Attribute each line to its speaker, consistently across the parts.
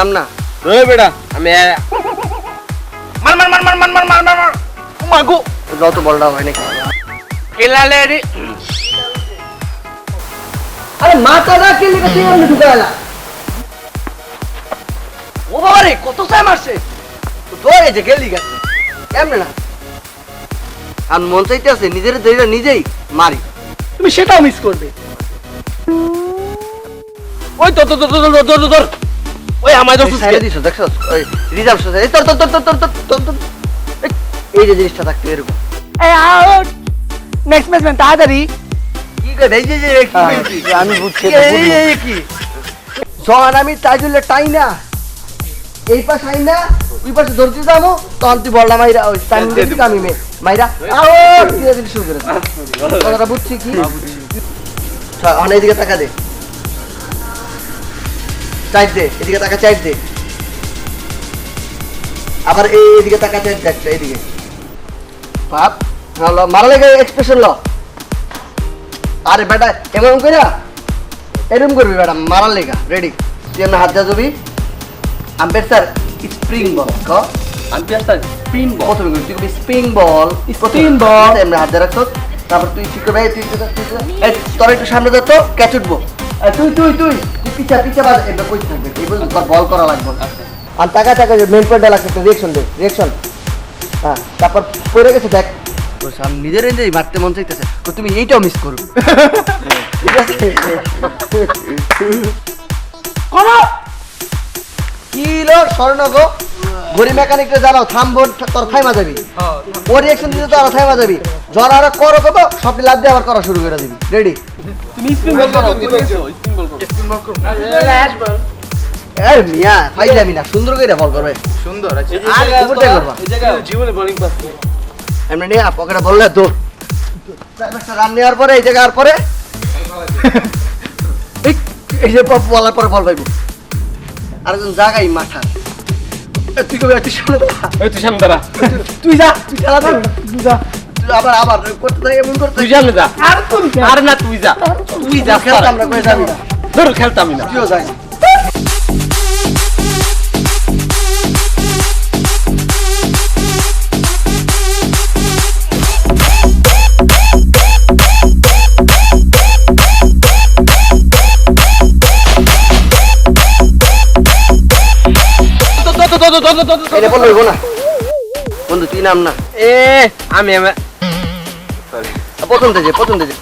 Speaker 1: নাম না
Speaker 2: ওই বেটা আমি মার মার মার মার মার মার মার মার মার মাগো
Speaker 1: যত বলটা হয় নাকি
Speaker 2: রে
Speaker 1: আরে মাথা না ও বাবা রে কত সাই মারছে তো দৌড়ে যে গেলি গেছে কেমনে না আর মন চাইতে আছে নিজের ধৈর্য নিজেই মারি
Speaker 3: তুমি সেটাও মিস করবে
Speaker 2: ওই তো তো তো তো তো তো তো ওই আমার তো
Speaker 1: সাইড দিছ দেখছ ওই রিজার্ভ সোজা এই তোর তোর তোর তোর তোর এই যে জিনিসটা থাকতে এরকম।
Speaker 3: এই আউট! নেক্সট ব্যাটসম্যান তাড়াতাড়ি।
Speaker 1: কি করে? এই যে কি
Speaker 3: হ্যাঁ, আমি বুঝছি
Speaker 1: এই এই কি? যখন আমি তাইজুলে টাই না এই পাশ আই না ওই পাশে ধরতে যাব তখন তুই বললাম মাইরা ওই টাইম দিতে আমি মে মাইরা আউট! দিয়ে দিলি শুরু করে কথাটা বুঝছি কি? অনেক দিকে তাকা দে। চাইট দে এদিকে টাকা চাইট দে। আবার এই এদিকে টাকা চাইট দে একটা এদিকে। বাপ হলো মারা লেগে এক্সপ্রেশন ল। আরে বেটা এমন কইরা? এরকম করবি বেটা মারার লেগা রেডি তুই হাত যাবি আম্পের স্যার স্প্রিং বল ক?
Speaker 2: আম্পিয়ার স্যার স্পিন বল
Speaker 1: প্রথমে করবি তুই করবি স্প্রিং বল
Speaker 3: Spin ball.
Speaker 1: এমনি হাত দিয়ে রাখতো তারপর তুই ঠিক করবি তুই তোর একটু সামনে যা তো ক্যাচ উঠবো। তুই তুই তুই। তুই পিছা পিছা বাজ এটা কই থাকবে? এই বল তোর বল করা লাগবে। আর টাকা টাকা যে মেন পয়েন্টটা লাগছে একটা রিঅ্যাকশন দে রিঅ্যাকশন হ্যাঁ তারপর পড়ে গেছে দেখ। সামনে নিজের নিজেই মারতে মন চাইতেছে তো তুমি এইটাও মিস ঠিক আছে
Speaker 3: করো
Speaker 1: কি লো স্বর্ণ গো। ঘড়ি মেকানিককে জানাও থামবো তোর থাইমা যাবি। ও রিয়াকশন দিতে তো আর থাইমা যাবি। জ্বর আর করো কত সবটি লাভ দিয়ে আবার করা শুরু করে দিবি। রেডি
Speaker 3: তুমি বল
Speaker 1: এই মিয়া ফাইলামি না সুন্দর করে বল করবে।
Speaker 2: সুন্দর
Speaker 1: আর উপরটাই করবা।
Speaker 2: জীবনে বোলিং পাস
Speaker 1: এমনি নিয়ে পকেটে বললে তো রান নেওয়ার পরে এই জায়গার পরে? এই যে বলার পরে বল পাইব। আরেকজন জাগাই মাথা তুই কবি তুই সামনে দাঁড়া।
Speaker 2: তুই সামনে দাঁড়া।
Speaker 1: তুই যা তুই
Speaker 3: তুই যা।
Speaker 1: আবার আবার করতে থাক এমন করতে
Speaker 2: তুই সামনে যা।
Speaker 3: আর তুমি
Speaker 2: আর না তুই যা। তুই যা
Speaker 1: না যাবি? না
Speaker 2: 노력했답니다. 뛰어다니.
Speaker 1: এটা কোনো লইব না বন্ধু তুই নাম না
Speaker 2: এ আমি আমি
Speaker 1: প্রথম থেকে প্রথম থেকে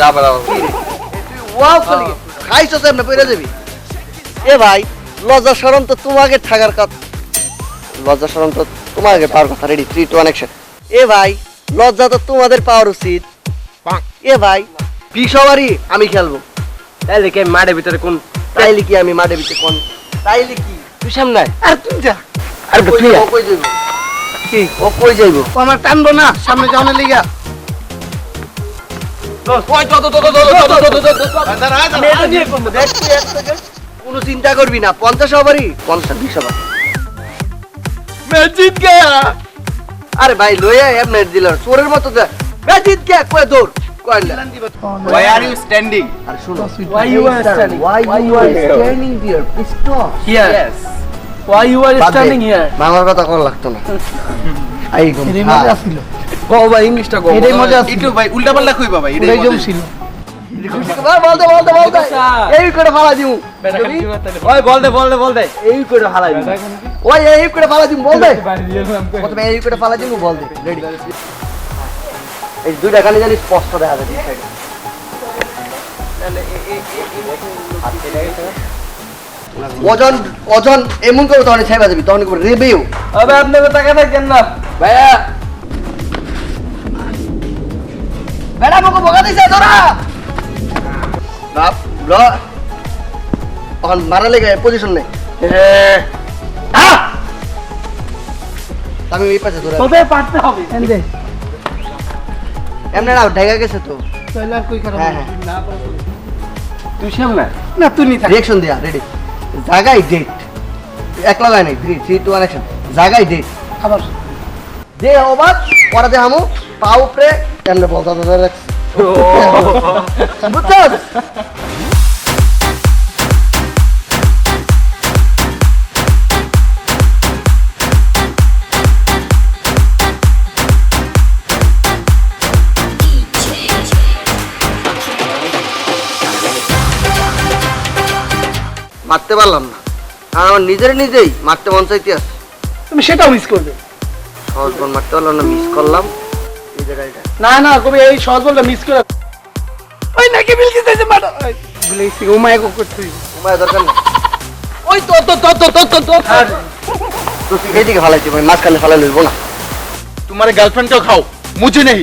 Speaker 2: রাবার রাবার
Speaker 1: ওয়াও খালি খাইছো তো এমনি পড়ে যাবি এ ভাই লজ্জা শরম তো তোমাকে থাকার কথা। লজ্জা শরম তো তোমাকে পাওয়ার কথা রেডি থ্রি টু অনেকশন এ ভাই লজ্জা তো তোমাদের পাওয়ার উচিত। এ ভাই সবারই আমি খেলব।
Speaker 2: তাইলে কে মাঠের ভিতরে কোন
Speaker 1: তাইলে কি আমি মাঠে বিতে কোন তাইলে কি
Speaker 2: তুই সামনে
Speaker 3: আর তুই যা।
Speaker 2: আর তুই
Speaker 1: কই যাইব কি ও কই যাইব
Speaker 3: ও আমার টানবো না সামনে যাওয়ার লিগা
Speaker 1: কোনো চিন্তা করবি না পঞ্চাশ ওভারই পঞ্চাশ বিশ ওভার
Speaker 2: ম্যাচ জিত গয়া
Speaker 1: আরে ভাই লইয়া এমনি দিল চোরের মতো দে ম্যাচ জিত গয়া কয় দৌড়
Speaker 2: Why are you standing?
Speaker 3: Why you are standing?
Speaker 1: Why you are standing there? Stop.
Speaker 3: Yes.
Speaker 2: yes.
Speaker 3: Why you are standing here?
Speaker 1: মামার কথা কোন লাগতো না আই গম
Speaker 3: এটাই মজা আসছিল
Speaker 1: গো ভাই ইংলিশটা গো
Speaker 3: এটাই মজা আসছিল
Speaker 2: একটু ভাই উল্টা পাল্টা কই বাবা
Speaker 3: এটাই জমছিল
Speaker 1: বলতে বলতে বলতে এই করে ফালা দিমু
Speaker 2: ওই বল দে বল দে বল দে
Speaker 1: এই করে ফালা দিমু ওই এই করে ফালা দিমু বল দে প্রথমে এই করে ফালা দিমু বল দে রেডি এই দুইটা খালি জানি স্পষ্ট দেখা যায় সাইডে ওজন ওজন এমন করে তখন ছাইবা যাবি তখন করে রেবেও
Speaker 2: আবে আপনি তো টাকা থাকেন না। ভাইয়া।
Speaker 1: বেড়া মুখ বকা দিছে তোরা। বাপ ল। এখন মারা লেগে পজিশন নেই। আমি এই পাশে ধরে।
Speaker 3: তবে পারতে হবে। এন্ডে
Speaker 1: এমনি না ঢেকে গেছে তো।
Speaker 3: তাহলে আর কই খারাপ
Speaker 1: হ্যাঁ হ্যাঁ।
Speaker 2: তুই সামনে
Speaker 3: না তুই নি থাক।
Speaker 1: রিয়েকশন দিয়া রেডি জাগাই ডেট এক লাগাই নাই three three two one action জাগাই ডেট
Speaker 3: আবার?
Speaker 1: যে অবাক পরে দে হামু পাউ প্রে এমনি বলতে বুঝছস? মারতে পারলাম না। আর আমার নিজের নিজেই মারতে মন চাইতে আসছে
Speaker 3: তুমি সেটাও মিস করবে।
Speaker 1: সহজ বল মারতে পারলাম না মিস করলাম।
Speaker 3: না না কবি এই সহজ বলটা মিস করে ওই নাকি বিলকিস দিয়েছে মাটা বলেছি ও মায়া করতে হইবে।
Speaker 1: উপায় দরকার নেই।
Speaker 2: ওই তো তো তো তো তো তো তো।
Speaker 1: তুই এইদিকে ফালাইছি ভাই মাঝখানে ফালাই লইব না?
Speaker 2: তোমার গার্লফ্রেন্ডকেও খাও মুঝে নেই।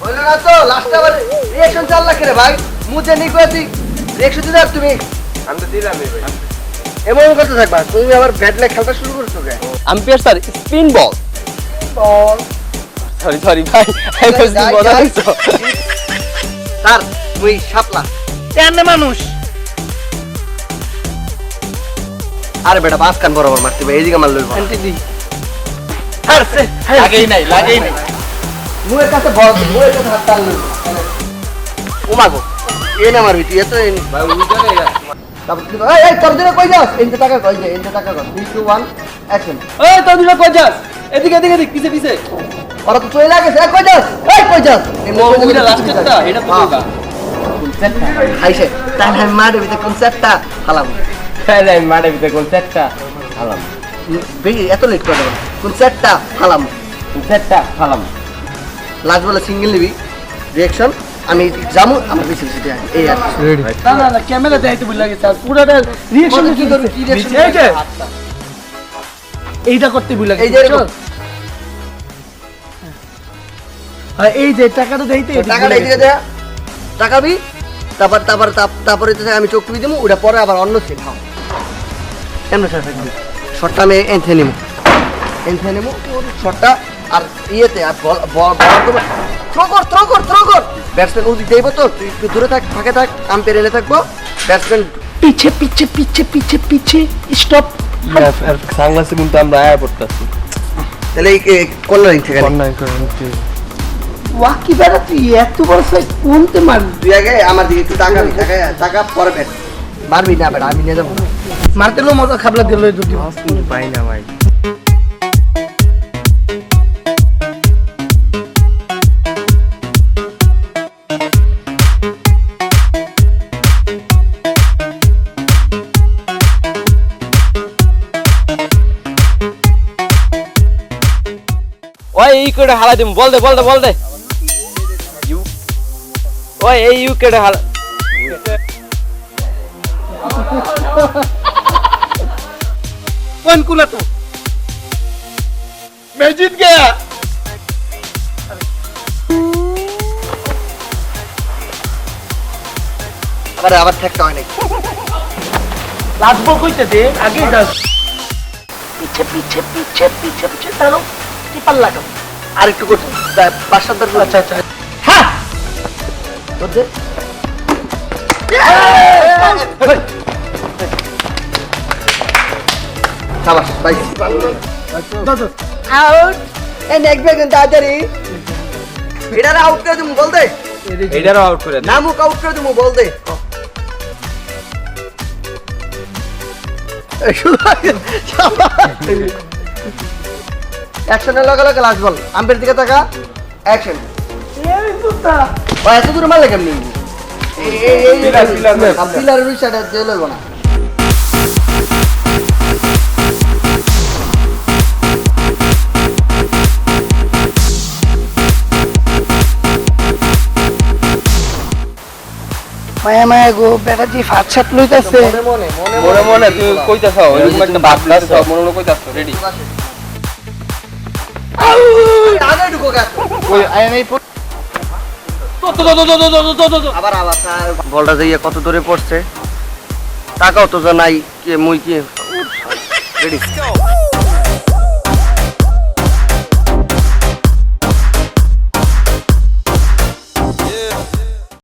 Speaker 1: বলল না তো লাস্টে আবার রিয়েকশন চাল লাগে রে ভাই মুঝে নি কইছি রিয়েকশন দিলে তুমি এমন করতে থাকবা তুমি আবার ব্যাটলে খেলতে শুরু করছ কে
Speaker 2: umpire sir spin ball
Speaker 1: ball
Speaker 2: sorry sorry ভাই
Speaker 1: যাই,
Speaker 2: মজা
Speaker 1: যাই।
Speaker 2: হইছো
Speaker 1: স্যার তুই শাপলা।
Speaker 3: কেন মানুষ?
Speaker 1: আরে বেটা বাস কান বরাবর মারতে হবে এইদিকে মার লইব
Speaker 3: অ্যান্টি দি
Speaker 2: লাগেই নাই লাগেই নাই।
Speaker 1: মুয়ের কাছে বল মুয়ের কাছে হাত টান লইব। ও মাগো এ না মারবি তুই এত
Speaker 2: ভাই উইটা নেই
Speaker 1: তারপর তুই এই এই তোর দিকে কই যাস? এনতে টাকা কই যে এনতে টাকা কই 3 2 1 অ্যাকশন
Speaker 3: ওই তো দুটো কই যাস? এদিকে এদিকে এদিকে পিছে পিছে।
Speaker 1: ওরা তো চলে লাগেছে এই কই যাস? কই যাস?
Speaker 3: এটা তো
Speaker 1: হ্যাঁ। হাইছে তাই না মারবে ভিতরে কনসেপ্টটা হালাম।
Speaker 2: আমি মাঠে ভিতরে কোন সেটটা হালাম।
Speaker 1: বেশি এত লেট করে দেবেন কনসেপ্টটা হালাম।
Speaker 2: সেটটা হালাম।
Speaker 1: লাস্ট বলে সিঙ্গেল নিবি। রিঅ্যাকশন আমি জামু আমার বেশি বেশি দেয় এই আর
Speaker 3: না না না ক্যামেরা দেখাইতে ভুল লাগে স্যার পুরোটা রিঅ্যাকশন
Speaker 1: কি করবি, কি reaction
Speaker 3: এইটা করতে ভুল লাগে
Speaker 1: এই যে এরকম।
Speaker 3: এই যে টাকাটা দেইতে
Speaker 1: টাকাটা এদিকে দেয়া। টাকাবি তারপর তারপর তারপরে তো আমি চোখ টিপি দিবো ওটা পরে আবার অন্য সিন হাও কেমন স্যার থাকবি শর্টটা আমি এনথে নিবো এনথে নিবো শর্টটা আর ইয়েতে আর বল বল। থ্রো কর থ্রো কর থ্রো কর। ব্যাটসম্যান উদি দেবো তো তুই একটু দূরে থাক ফাঁকে থাক আম্পায়ার এনে থাকব। ব্যাটসম্যান
Speaker 3: পিছে পিছে পিছে পিছে পিছে স্টপ
Speaker 2: সাংলাসে কিন্তু আমরা আয়া পড়তেছি।
Speaker 1: তাহলে এই কল্যাণ থেকে নে।
Speaker 3: ওয়াকি বেড়া তুই এত বড় সাইজ কোনতে মারবি?
Speaker 1: তুই আগে আমার দিকে একটু টাকাবি টাকা টাকা পরে ব্যাট। মারবি না বেটা আমি নিয়ে যাব।
Speaker 3: মারতে লো মজা খাবলা দিল দুটি
Speaker 2: পাই না ভাই। ওই এই করে হালা দিম বল দে বল দে বল দে ইউ ওই এই ইউ কেটে হালা
Speaker 3: কোন কুলা তো
Speaker 2: मैं जीत गया
Speaker 1: আবার আবার ঠেকটা হয় নাকি
Speaker 3: লাগবো কইতে দে আগে যাস পিছে পিছে পিছে পিছে পিছে তারও টিপাল লাগাও
Speaker 1: আর একটু করছি পাঁচ সাত
Speaker 3: আচ্ছা আচ্ছা হ্যাঁ!
Speaker 1: সাবাস পাইছি আউট এই নেক্সট ব্যাগ তাড়াতাড়ি। এটারে আউট করে দিমু বল দে।
Speaker 2: এটারও আউট করে
Speaker 1: নামুক আউট করে দিমু বল দে। অ্যাকশনের লগে লগে লাস্ট বল আম্পের দিকে তাকা। অ্যাকশন
Speaker 3: এই তুতা
Speaker 1: ও এত দূরে মারলে কেমনি? এই এই এই
Speaker 2: পিলার, পিলার, পিলার।
Speaker 1: সাইডে দিয়ে লইব না।
Speaker 3: মায়া মায়া গো বেটা যে ফাট ছাট লইতাছে।
Speaker 1: মনে মনে মনে
Speaker 2: মনে তুই কইতাছ ওইরকম একটা মনে মনে কইতাছ রেডি
Speaker 1: ঢুকো বলটা ইয়ে কত দূরে পড়ছে? টাকাও তো জানাই কে মুই কি